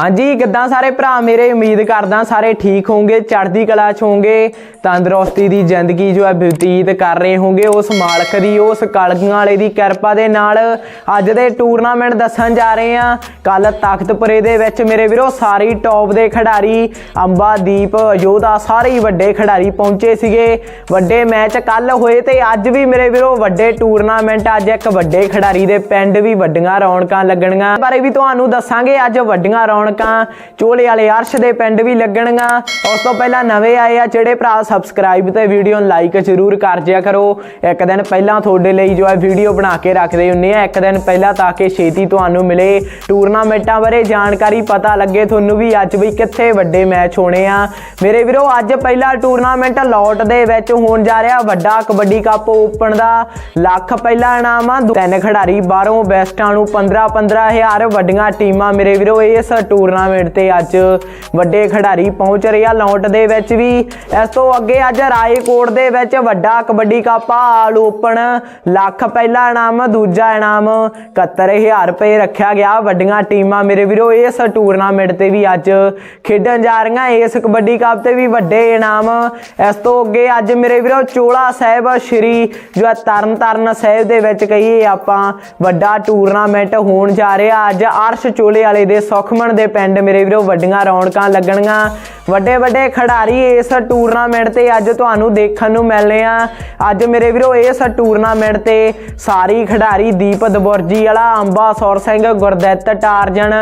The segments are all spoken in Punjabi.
ਹਾਂਜੀ, ਕਿੱਦਾਂ ਸਾਰੇ ਭਰਾ ਮੇਰੇ? ਉਮੀਦ ਕਰਦਾ ਸਾਰੇ ਠੀਕ ਹੋਵੋਗੇ ਚੜ੍ਹਦੀ ਕਲਾ ਚ ਹੋਵੋਗੇ ਤੰਦਰੁਸਤੀ ਦੀ ਜ਼ਿੰਦਗੀ ਜੋ ਹੈ ਬਤੀਤ ਕਰ ਰਹੇ ਹੋਵੋਗੇ ਉਸ ਮਾਲਕ ਦੀ, ਉਸ ਕਲਗੀਆਂ ਵਾਲੇ ਦੀ ਕਿਰਪਾ ਦੇ ਨਾਲ ਅੱਜ ਦੇ ਟੂਰਨਾਮੈਂਟ ਦੱਸਣ ਜਾ ਰਹੇ ਆ ਕੱਲ ਤਖਤਪੁਰੇ ਦੇ ਵਿੱਚ ਮੇਰੇ ਵੀਰੋ, ਸਾਰੀ ਟੌਪ ਦੇ ਖਿਡਾਰੀ ਅੰਬਾਦੀਪ ਯੋਧਾ ਸਾਰੇ ਹੀ ਵੱਡੇ ਖਿਡਾਰੀ ਪਹੁੰਚੇ ਸੀਗੇ। ਵੱਡੇ ਮੈਚ ਕੱਲ ਹੋਏ ਤੇ ਅੱਜ ਵੀ ਮੇਰੇ ਵੀਰੋ, ਵੱਡੇ ਟੂਰਨਾਮੈਂਟ ਅੱਜ ਇੱਕ ਵੱਡੇ ਖਿਡਾਰੀ ਦੇ ਪਿੰਡ ਵੀ ਵੱਡੀਆਂ ਰੌਣਕਾਂ ਲੱਗਣੀਆਂ ਇਸ ਬਾਰੇ ਵੀ ਤੁਹਾਨੂੰ ਦੱਸਾਂਗੇ, ਅੱਜ ਵੱਡੀਆਂ ਰੌਣਕਾਂ ਚੋਲੇ ਵਾਲੇ ਅਰਸ਼ ਦੇ ਪਿੰਡ ਵੀ ਲੱਗਣੀਆਂ ਉਸ ਤੋਂ ਪਹਿਲਾਂ ਨਵੇਂ ਆਏ ਆ ਜਿਹੜੇ ਭਰਾ ਸਬਸਕ੍ਰਾਈਬ ਤੇ ਵੀਡੀਓ ਨੂੰ ਲਾਈਕ ਜ਼ਰੂਰ ਕਰ ਜਿਆ ਕਰੋ। ਇੱਕ ਦਿਨ ਪਹਿਲਾਂ ਤੁਹਾਡੇ ਲਈ ਜੋ ਹੈ ਵੀਡੀਓ ਬਣਾ ਕੇ ਰੱਖਦੇ ਹੁੰਨੇ ਆ। ਇੱਕ ਦਿਨ ਪਹਿਲਾਂ ਤਾਂ ਕਿ ਛੇਤੀ ਤੁਹਾਨੂੰ ਮਿਲੇ। ਟੂਰਨਾਮੈਂਟਾਂ ਬਾਰੇ ਜਾਣਕਾਰੀ ਪਤਾ ਲੱਗੇ ਤੁਹਾਨੂੰ ਵੀ ਅੱਜ ਵੀ ਕਿੱਥੇ ਵੱਡੇ ਮੈਚ ਹੋਣੇ ਆ। ਮੇਰੇ ਵੀਰੋ, ਅੱਜ ਪਹਿਲਾ ਟੂਰਨਾਮੈਂਟ ਲੋਟ ਦੇ ਵਿੱਚ ਹੋਣ ਜਾ ਰਿਹਾ। ਵੱਡਾ ਕਬੱਡੀ ਕੱਪ ਓਪਨ ਦਾ। ਲੱਖ ਪਹਿਲਾ ਇਨਾਮ ਆ ਤਿੰਨ ਖਿਡਾਰੀ ਬਾਹਰੋਂ ਬੈਸਟਾਂ ਨੂੰ 15 15000 ਵੱਡੀਆਂ ਟੀਮਾਂ। ਮੇਰੇ ਵੀਰੋ, ਇਸ ਟੂਰਨਾਮੈਂਟ ਤੇ ਅੱਜ ਵੱਡੇ ਖਿਡਾਰੀ ਪਹੁੰਚ ਰਹੇ ਆ। ਲੋਟ ਦੇ ਵਿੱਚ ਵੀ ਇਸ ਤੋਂ ਅੱਗੇ ਅੱਜ ਰਾਏਕੋਟ ਦੇ ਵਿੱਚ ਵੱਡਾ kabaddi cup all open. Lakh ਪਹਿਲਾ ਇਨਾਮ, ਦੂਜਾ ਇਨਾਮ 71000 ਰੁਪਏ ਰੱਖਿਆ ਗਿਆ। ਵੱਡੀਆਂ ਟੀਮਾਂ ਮੇਰੇ ਵੀਰੋ, ਇਸ ਟੂਰਨਾਮੈਂਟ ਤੇ ਵੀ ਅੱਜ ਖੇਡਣ ਜਾ ਰਹੀਆਂ। ਇਸ ਕਬੱਡੀ ਕੱਪ ਤੇ ਵੀ ਵੱਡੇ ਇਨਾਮ। ਇਸ ਤੋਂ ਅੱਗੇ ਅੱਜ ਮੇਰੇ ਵੀਰੋ, ਚੋਲਾ ਸਾਹਿਬ, ਸ਼੍ਰੀ ਜੋ ਹੈ ਤਰਨ ਤਾਰਨ ਸਾਹਿਬ ਦੇ ਵਿੱਚ ਕਹੀਏ ਆਪਾਂ, ਵੱਡਾ ਟੂਰਨਾਮੈਂਟ ਹੋਣ ਜਾ ਰਿਹਾ। ਅੱਜ ਅਰਸ਼ ਚੋਲੇ ਵਾਲੇ ਦੇ ਸੁਖਮਨ ਦੇ ਪਿੰਡ ਮੇਰੇ ਵੀਰੋ ਵੱਡੀਆਂ ਰੌਣਕਾਂ ਲੱਗਣੀਆਂ ਵੱਡੇ ਵੱਡੇ ਖਿਡਾਰੀ ਇਸ ਟੂਰਨਾਮੈਂਟ ਤੇ ਅੱਜ ਤੁਹਾਨੂੰ ਦੇਖਣ ਨੂੰ ਮਿਲਨੇ ਆ। ਅੱਜ ਮੇਰੇ ਵੀਰੋ, ਇਸ ਟੂਰਨਾਮੈਂਟ ਤੇ ਸਾਰੀ ਖਿਡਾਰੀ ਦੀਪ ਦਬੁਰਜੀ ਵਾਲਾ ਅੰਬਾ ਸੌਰ ਸਿੰਘ, ਗੁਰਦਿੱਤ ਟਾਰਜਨ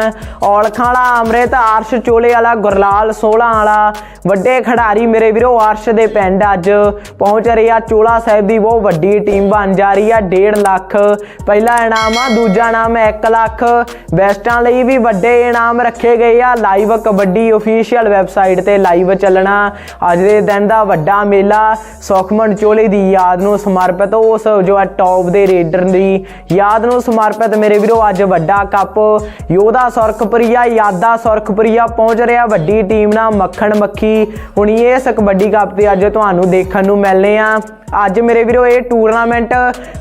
ਔਲਖਾਂ ਵਾਲਾ ਅੰਮ੍ਰਿਤ ਅਰਸ਼ ਚੋਲੇ ਵਾਲਾ, ਗੁਰਲਾਲ ਸੋਹਲਾ ਵਾਲਾ। ਵੱਡੇ ਖਿਡਾਰੀ ਮੇਰੇ ਵੀਰੋ ਅਰਸ਼ ਦੇ ਪਿੰਡ ਅੱਜ ਪਹੁੰਚ ਰਹੇ ਆ। ਚੋਲਾ ਸਾਹਿਬ ਦੀ ਬਹੁਤ ਵੱਡੀ ਟੀਮ ਬਣ ਜਾ ਰਹੀ ਆ 1.5 ਲੱਖ। ਪਹਿਲਾ ਇਨਾਮ ਆ, ਦੂਜਾ ਇਨਾਮ 1 ਲੱਖ। ਬੈਸਟਾਂ ਲਈ ਵੀ ਵੱਡੇ ਇਨਾਮ ਰੱਖੇ ਗਏ ਆ। ਲਾਈਵ ਕਬੱਡੀ ਅਫੀਸ਼ੀਅਲ ਵੈਬਸਾਈਟ ਤੇ ਲਾਈਵ ਚੱਲਣਾ। ਅੱਜ ਦੇ ਦਿਨ ਦਾ ਵੱਡਾ ਮੇਲਾ ਸੁਖਮਨ ਚੋਲੇ ਦੀ ਯਾਦ ਨੂੰ ਸਮਰਪਿਤ, ਉਸ ਜੋ ਆ ਟੌਪ ਦੇ ਰੇਡਰ ਦੀ ਯਾਦ ਨੂੰ ਸਮਰਪਿਤ। ਮੇਰੇ ਵੀਰੋ, ਅੱਜ ਵੱਡਾ ਕੱਪ ਯੋਧਾ ਸੁਰਖਪੁਰੀਆ, ਯਾਦਾ ਸੁਰਖਪੁਰੀਆ ਪਹੁੰਚ ਰਿਹਾ। ਵੱਡੀ ਟੀਮ ਨਾਲ ਮੱਖਣ ਮੱਖੀ। ਹੁਣ ਇਸ ਕਬੱਡੀ ਕੱਪ ਤੇ ਅੱਜ ਤੁਹਾਨੂੰ ਦੇਖਣ ਨੂੰ ਮਿਲਨੇ ਆ। ਅੱਜ ਮੇਰੇ ਵੀਰੋ ਇਹ ਟੂਰਨਾਮੈਂਟ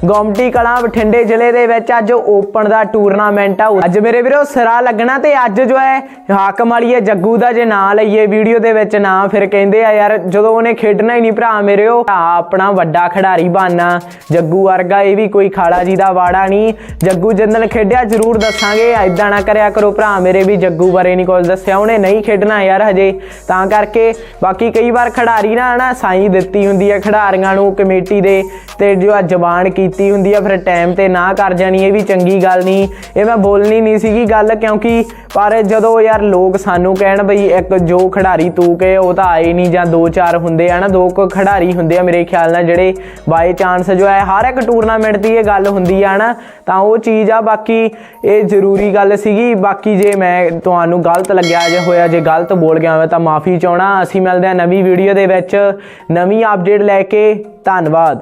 ਗੋਮਟੀ ਕਲਾਂ ਬਠਿੰਡੇ ਜ਼ਿਲ੍ਹੇ ਦੇ ਵਿੱਚ ਅੱਜ ਓਪਨ ਦਾ ਟੂਰਨਾਮੈਂਟ ਆ। ਅੱਜ ਮੇਰੇ ਵੀਰੋ ਸਿਰਾ ਲੱਗਣਾ ਤੇ ਅੱਜ ਜੋ ਹੈ ਹਾਕਮ ਵਾਲੀਏ ਜੱਗੂ ਦਾ ਜੇ ਨਾਂ ਲਈਏ ਵੀਡੀਓ ਦੇ ਵਿੱਚ ਨਾਂ, ਫਿਰ ਕਹਿੰਦੇ ਆ ਯਾਰ ਜਦੋਂ ਉਹਨੇ ਖੇਡਣਾ ਹੀ ਨਹੀਂ ਭਰਾ ਮੇਰੇ ਆ ਆਪਣਾ ਵੱਡਾ ਖਿਡਾਰੀ ਬਣਨਾ। ਜੱਗੂ ਵਰਗਾ ਇਹ ਵੀ ਕੋਈ ਖਾਲਾ ਜੀ ਦਾ ਵਾੜਾ ਨਹੀਂ। ਜੱਗੂ ਜਿੰਦਨ ਖੇਡਿਆ ਜ਼ਰੂਰ ਦੱਸਾਂਗੇ ਐਦਾਂ ਨਾ ਕਰਿਆ ਕਰੋ ਭਰਾ ਮੇਰੇ ਵੀ ਜੱਗੂ ਬਾਰੇ ਨਹੀਂ ਕੁਝ ਦੱਸਿਆ, ਉਹਨੇ ਨਹੀਂ ਖੇਡਣਾ ਯਾਰ ਹਜੇ। ਤਾਂ ਕਰਕੇ ਬਾਕੀ ਕਈ ਵਾਰ ਖਿਡਾਰੀ ਨਾ ਨਾ ਸਾਈ ਦਿੱਤੀ ਹੁੰਦੀ ਹੈ ਖਿਡਾਰੀਆਂ ਨੂੰ ਕਮੇਟੀ ਦੇ ਤੇ ਜੋ ਆ ਜ਼ਬਾਨ ਕੀਤੀ ਹੁੰਦੀ ਆ, ਫਿਰ ਟਾਈਮ ਤੇ ਨਾ ਕਰ ਜਾਣੀ, ਇਹ ਵੀ ਚੰਗੀ ਗੱਲ ਨਹੀਂ। ਇਹ ਮੈਂ ਬੋਲਣੀ ਨਹੀਂ ਸੀਗੀ ਗੱਲ, ਕਿਉਂਕਿ ਪਰ ਜਦੋਂ ਯਾਰ ਲੋਕ ਸਾਨੂੰ ਕਹਿਣ ਬਈ ਇੱਕ ਜੋ ਖਿਡਾਰੀ ਤੂੰ ਕੇ ਉਹ ਤਾਂ ਆਏ ਨਹੀਂ ਜਾਂ ਦੋ ਚਾਰ ਹੁੰਦੇ ਆ ਨਾ, ਦੋ ਕੁ ਖਿਡਾਰੀ ਹੁੰਦੇ ਆ ਮੇਰੇ ਖਿਆਲ ਨਾਲ, ਜਿਹੜੇ ਬਾਈ ਚਾਂਸ ਜੋ ਹੈ, ਹਰ ਇੱਕ ਟੂਰਨਾਮੈਂਟ ਦੀ ਇਹ ਗੱਲ ਹੁੰਦੀ ਆ ਨਾ, ਤਾਂ ਉਹ ਚੀਜ਼ ਆ, ਬਾਕੀ ਇਹ ਜ਼ਰੂਰੀ ਗੱਲ ਸੀਗੀ। ਬਾਕੀ ਜੇ ਮੈਂ ਤੁਹਾਨੂੰ ਗਲਤ ਲੱਗਿਆ, ਜੇ ਹੋਇਆ, ਜੇ ਗਲਤ ਬੋਲ ਗਿਆ ਮੈਂ ਤਾਂ ਮਾਫੀ ਚਾਹਣਾ ਅਸੀਂ ਮਿਲਦੇ ਆ ਨਵੀਂ ਵੀਡੀਓ ਦੇ ਵਿੱਚ। ਨਵੀਂ ਅਪਡੇਟ ਲੈ ਕੇ ਧੰਨਵਾਦ।